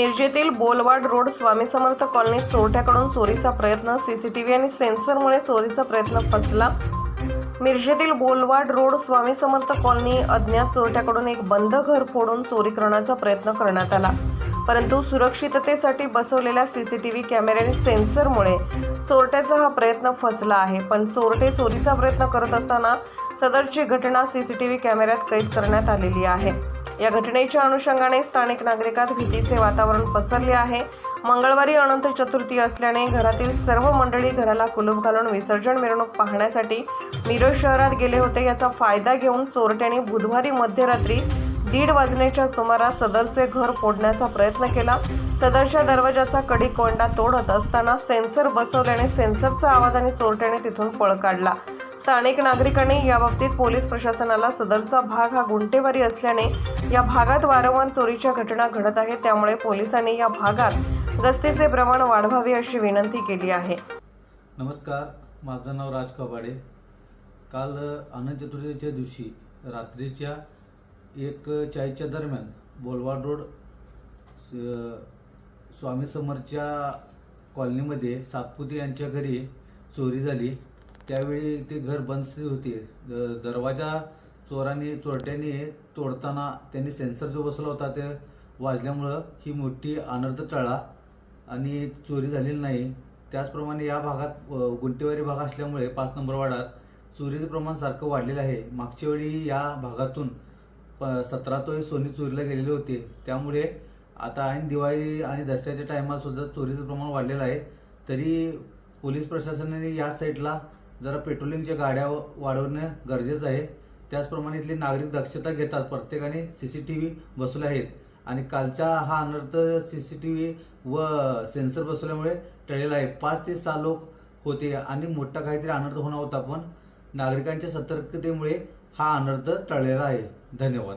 मिरजेतील बोलवाड रोड स्वामी समर्थ कॉलनीत चोरट्याकडून चोरीचा प्रयत्न सीसीटीव्ही आणि सेन्सरमुळे चोरीचा प्रयत्न फसला. मिरजेतील बोलवाड रोड स्वामी समर्थ कॉलनी अज्ञात चोरट्याकडून एक बंद घर फोडून चोरी करण्याचा प्रयत्न करण्यात आला. परंतु सुरक्षिततेसाठी बसवलेल्या सीसीटीव्ही कॅमेरे आणि सेन्सरमुळे चोरट्याचा हा प्रयत्न फसला आहे. पण चोरटे चोरीचा प्रयत्न करत असताना सदरची घटना सीसीटीव्ही कॅमेऱ्यात कैद करण्यात आलेली आहे. या घटनेच्या अनुषंगाने स्थानिक नागरिकात भीतीचे वातावरण पसरले आहे. मंगळवारी अनंत चतुर्थी असल्याने घरातील सर्व मंडळी घराला कुलूप घालून विसर्जन मिरवणूक पाहण्यासाठी मिरज शहरात गेले होते. याचा फायदा घेऊन चोरट्याने बुधवारी मध्यरात्री दीड वाजण्याच्या सुमारास सदरचे घर फोडण्याचा प्रयत्न केला. सदरच्या दरवाजाचा कडी कोंडा तोडत असताना सेन्सर बसवल्याने सेन्सरचा आवाज आणि चोरट्याने तिथून पळ काढला. स्थानिक नागरिकांनी याबाबतीत पोलीस प्रशासनाला सदरचा भाग हा गुंटेवारी असल्याने या भागात वारंवार चोरीच्या घटना घडत आहेत. त्यामुळे पोलिसांनी या भागात गस्तीचे प्रमाण वाढवावे अशी विनंती केली आहे. नमस्कार माझं नाव राज कबाडे. काल अनंत चतुर्थीच्या दिवशी रात्रीच्या एक चाळीसच्या दरम्यान बोलवाड रोड स- स्वामी समरच्या कॉलनीमध्ये सातपुते यांच्या घरी चोरी झाली. त्यावेळी ते घर बंद होते. द- दरवाजा चोरांनी चोरट्यांनी तोडताना त्यांनी सेन्सर जो बसला होता ते वाजल्यामुळं ही मोठी अनर्थ टळा आणि चोरी झालेली नाही. त्याचप्रमाणे या भागात गुंटेवारी भाग असल्यामुळे पाच नंबर वाडात चोरीचं प्रमाण सारखं वाढलेलं आहे. मागच्या वेळी या भागातून प सतरा तोळे सोने चोरीला गेलेले होते. त्यामुळे आता ऐन दिवाळी आणि दसऱ्याच्या टायमाला सुद्धा चोरीचं प्रमाण वाढलेलं आहे. तरी पोलीस प्रशासनाने या साईडला जरा पेट्रोलिंगच्या गाड्या वाढवणं गरजेचं आहे. त्याचप्रमाणे इथले नागरिक दक्षता घेतात. प्रत्येकाने सी सी टी व्ही बसवले आहेत. आणि कालचा हा अनर्थ सी सी टी व्ही व सेन्सर बसवल्यामुळे टळलेला आहे. पाच ते सहा लोक होते आणि मोठा काहीतरी अनर्थ होणार होता पण नागरिकांच्या सतर्कतेमुळे हा अनर्थ टळलेला आहे. धन्यवाद.